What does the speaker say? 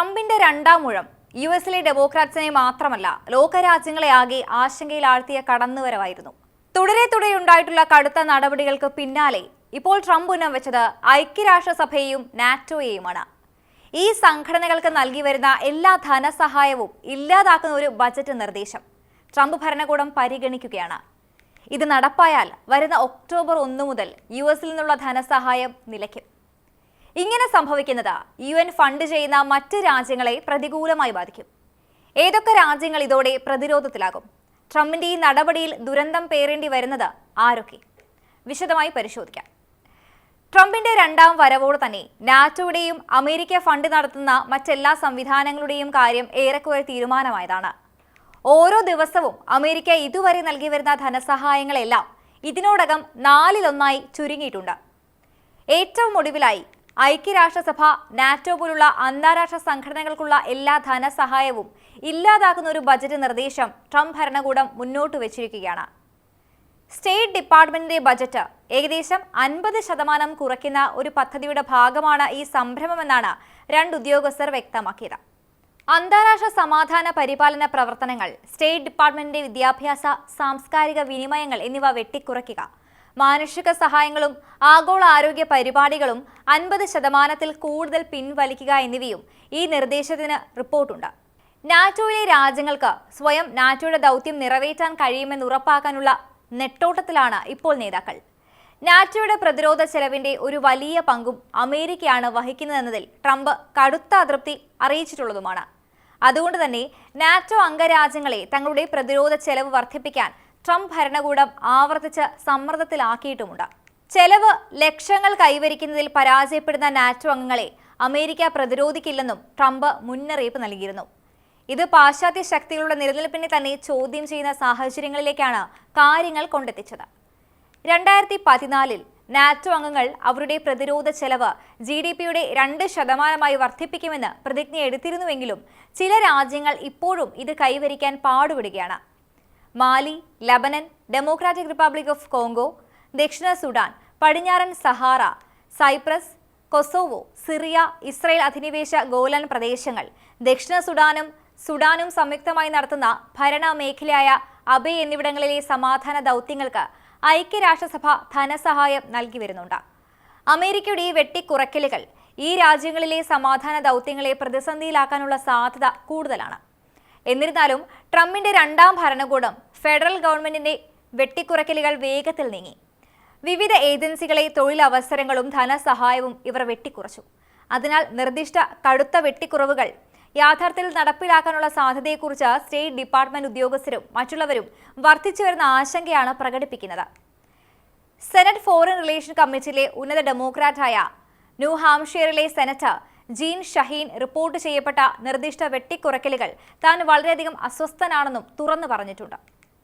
ട്രംപിന്റെ രണ്ടാം മുഴം യു എസിലെ ഡെമോക്രാറ്റ്സിനെ മാത്രമല്ല ലോകരാജ്യങ്ങളെ ആകെ ആശങ്കയിലാഴ്ത്തിയ കടന്നുവരവായിരുന്നു. തുടരെ തുടരെ ഉണ്ടായിട്ടുള്ള കടുത്ത നടപടികൾക്ക് പിന്നാലെ ഇപ്പോൾ ട്രംപ് ഉന്നം വെച്ചത് ഐക്യരാഷ്ട്രസഭയെയും നാറ്റോയെയുമാണ്. ഈ സംഘടനകൾക്ക് നൽകി വരുന്ന എല്ലാ ധനസഹായവും ഇല്ലാതാക്കുന്ന ഒരു ബജറ്റ് നിർദ്ദേശം ട്രംപ് ഭരണകൂടം പരിഗണിക്കുകയാണ്. ഇത് നടപ്പായാൽ വരുന്ന ഒക്ടോബർ ഒന്ന് മുതൽ യു എസിൽ നിന്നുള്ള ധനസഹായം നിലയ്ക്കും. ഇങ്ങനെ സംഭവിക്കുന്നത് യു എൻ ഫണ്ട് ചെയ്യുന്ന മറ്റ് രാജ്യങ്ങളെ പ്രതികൂലമായി ബാധിക്കും. ഏതൊക്കെ രാജ്യങ്ങൾ ഇതോടെ പ്രതിരോധത്തിലാകും? ട്രംപിന്റെ ഈ നടപടിയിൽ ദുരന്തം പേറേണ്ടി വരുന്നത് ആരൊക്കെ? വിശദമായി പരിശോധിക്കാം. ട്രംപിന്റെ രണ്ടാം വരവോട് തന്നെ നാറ്റോയുടെയും അമേരിക്ക ഫണ്ട് നടത്തുന്ന മറ്റെല്ലാ സംവിധാനങ്ങളുടെയും കാര്യം ഏറെക്കുറെ തീരുമാനമായതാണ്. ഓരോ ദിവസവും അമേരിക്ക ഇതുവരെ നൽകി വരുന്ന ധനസഹായങ്ങളെല്ലാം ഇതിനോടകം നാലിലൊന്നായി ചുരുങ്ങിയിട്ടുണ്ട്. ഏറ്റവും ഒടുവിലായി ഐക്യരാഷ്ട്രസഭ നാറ്റോ പോലുള്ള അന്താരാഷ്ട്ര സംഘടനകൾക്കുള്ള എല്ലാ ധനസഹായവും ഇല്ലാതാക്കുന്ന ഒരു ബജറ്റ് നിർദ്ദേശം ട്രംപ് ഭരണകൂടം മുന്നോട്ട് വച്ചിരിക്കുകയാണ്. സ്റ്റേറ്റ് ഡിപ്പാർട്ട്മെന്റിന്റെ ബജറ്റ് ഏകദേശം അൻപത് ശതമാനം കുറയ്ക്കുന്ന ഒരു പദ്ധതിയുടെ ഭാഗമാണ് ഈ സംരംഭമെന്നാണ് രണ്ട് ഉദ്യോഗസ്ഥർ വ്യക്തമാക്കിയത്. അന്താരാഷ്ട്ര സമാധാന പരിപാലന പ്രവർത്തനങ്ങൾ സ്റ്റേറ്റ് ഡിപ്പാർട്ട്മെന്റിന്റെ വിദ്യാഭ്യാസ സാംസ്കാരിക വിനിമയങ്ങൾ എന്നിവ വെട്ടിക്കുറയ്ക്കുക മാനുഷിക സഹായങ്ങളും ആഗോള ആരോഗ്യ പരിപാടികളും അൻപത് ശതമാനത്തിൽ കൂടുതൽ പിൻവലിക്കുക എന്നിവയും ഈ നിർദ്ദേശത്തിന് റിപ്പോർട്ടുണ്ട്. നാറ്റോയിലെ രാജ്യങ്ങൾക്ക് സ്വയം നാറ്റോയുടെ ദൗത്യം നിറവേറ്റാൻ കഴിയുമെന്ന് ഉറപ്പാക്കാനുള്ള നെട്ടോട്ടത്തിലാണ് ഇപ്പോൾ നേതാക്കൾ. നാറ്റോയുടെ പ്രതിരോധ ചെലവിന്റെ ഒരു വലിയ പങ്കും അമേരിക്കയാണ് വഹിക്കുന്നതെന്നതിൽ ട്രംപ് കടുത്ത അതൃപ്തി അറിയിച്ചിട്ടുള്ളതുമാണ്. അതുകൊണ്ട് തന്നെ നാറ്റോ അംഗരാജ്യങ്ങളെ തങ്ങളുടെ പ്രതിരോധ ചെലവ് വർദ്ധിപ്പിക്കാൻ ട്രംപ് ഭരണകൂടം ആവർത്തിച്ച് സമ്മർദ്ദത്തിലാക്കിയിട്ടുമുണ്ട്. ചെലവ് ലക്ഷങ്ങൾ കൈവരിക്കുന്നതിൽ പരാജയപ്പെടുന്ന നാറ്റോ അംഗങ്ങളെ അമേരിക്ക പ്രതിരോധിക്കില്ലെന്നും ട്രംപ് മുന്നറിയിപ്പ് നൽകിയിരുന്നു. ഇത് പാശ്ചാത്യ ശക്തികളുടെ നിലനിൽപ്പിനെ തന്നെ ചോദ്യം ചെയ്യുന്ന സാഹചര്യങ്ങളിലേക്കാണ് കാര്യങ്ങൾ കൊണ്ടെത്തിച്ചത്. രണ്ടായിരത്തി പതിനാലിൽ നാറ്റോ അംഗങ്ങൾ അവരുടെ പ്രതിരോധ ചെലവ് ജി ഡി പിയുടെ രണ്ട് ശതമാനമായി വർദ്ധിപ്പിക്കുമെന്ന് പ്രതിജ്ഞ എടുത്തിരുന്നുവെങ്കിലും ചില രാജ്യങ്ങൾ ഇപ്പോഴും ഇത് കൈവരിക്കാൻ പാടുപെടുകയാണ്. Mali Lebanon Democratic Republic of Congo ദക്ഷിണ സുഡാൻ പടിഞ്ഞാറൻ Sahara Cyprus Kosovo Syria Israel അധിനിവേശ ഗോലൻ പ്രദേശങ്ങൾ ദക്ഷിണ സുഡാനും സുഡാനും സംയുക്തമായി നടത്തുന്ന ഭരണ മേഖലയായ അബേ എന്നിവിടങ്ങളിലെ സമാധാന ദൗത്യങ്ങൾക്ക് ഐക്യരാഷ്ട്രസഭ ധനസഹായം നൽകി വരുന്നുണ്ട്. അമേരിക്കയുടെ ഈ വെട്ടിക്കുറയ്ക്കലുകൾ ഈ രാജ്യങ്ങളിലെ സമാധാന ദൗത്യങ്ങളെ പ്രതിസന്ധിയിലാക്കാനുള്ള സാധ്യത കൂടുതലാണ്. എന്നിരുന്നാലും ട്രംപിന്റെ രണ്ടാം ഭരണകൂടം ഫെഡറൽ ഗവൺമെന്റിന്റെ വെട്ടിക്കുറയ്ക്കലുകൾ വേഗത്തിൽ നീങ്ങി. വിവിധ ഏജൻസികളെ തൊഴിലവസരങ്ങളും ധനസഹായവും ഇവർ വെട്ടിക്കുറച്ചു. അതിനാൽ നിർദ്ദിഷ്ട കടുത്ത വെട്ടിക്കുറവുകൾ യാഥാർത്ഥ്യത്തിൽ നടപ്പിലാക്കാനുള്ള സാധ്യതയെക്കുറിച്ച് സ്റ്റേറ്റ് ഡിപ്പാർട്ട്മെന്റ് ഉദ്യോഗസ്ഥരും മറ്റുള്ളവരും വർദ്ധിച്ചു വരുന്ന ആശങ്കയാണ് പ്രകടിപ്പിക്കുന്നത്. സെനറ്റ് ഫോറിൻ റിലേഷൻ കമ്മിറ്റിയിലെ ഉന്നത ഡെമോക്രാറ്റായ ന്യൂ ഹാംഷെയറിലെ സെനറ്റർ ജീൻ ഷഹീൻ റിപ്പോർട്ട് ചെയ്യപ്പെട്ട നിർദ്ദിഷ്ട വെട്ടിക്കുറയ്ക്കലുകൾ താൻ വളരെയധികം അസ്വസ്ഥനാണെന്നും തുറന്നു പറഞ്ഞിട്ടുണ്ട്.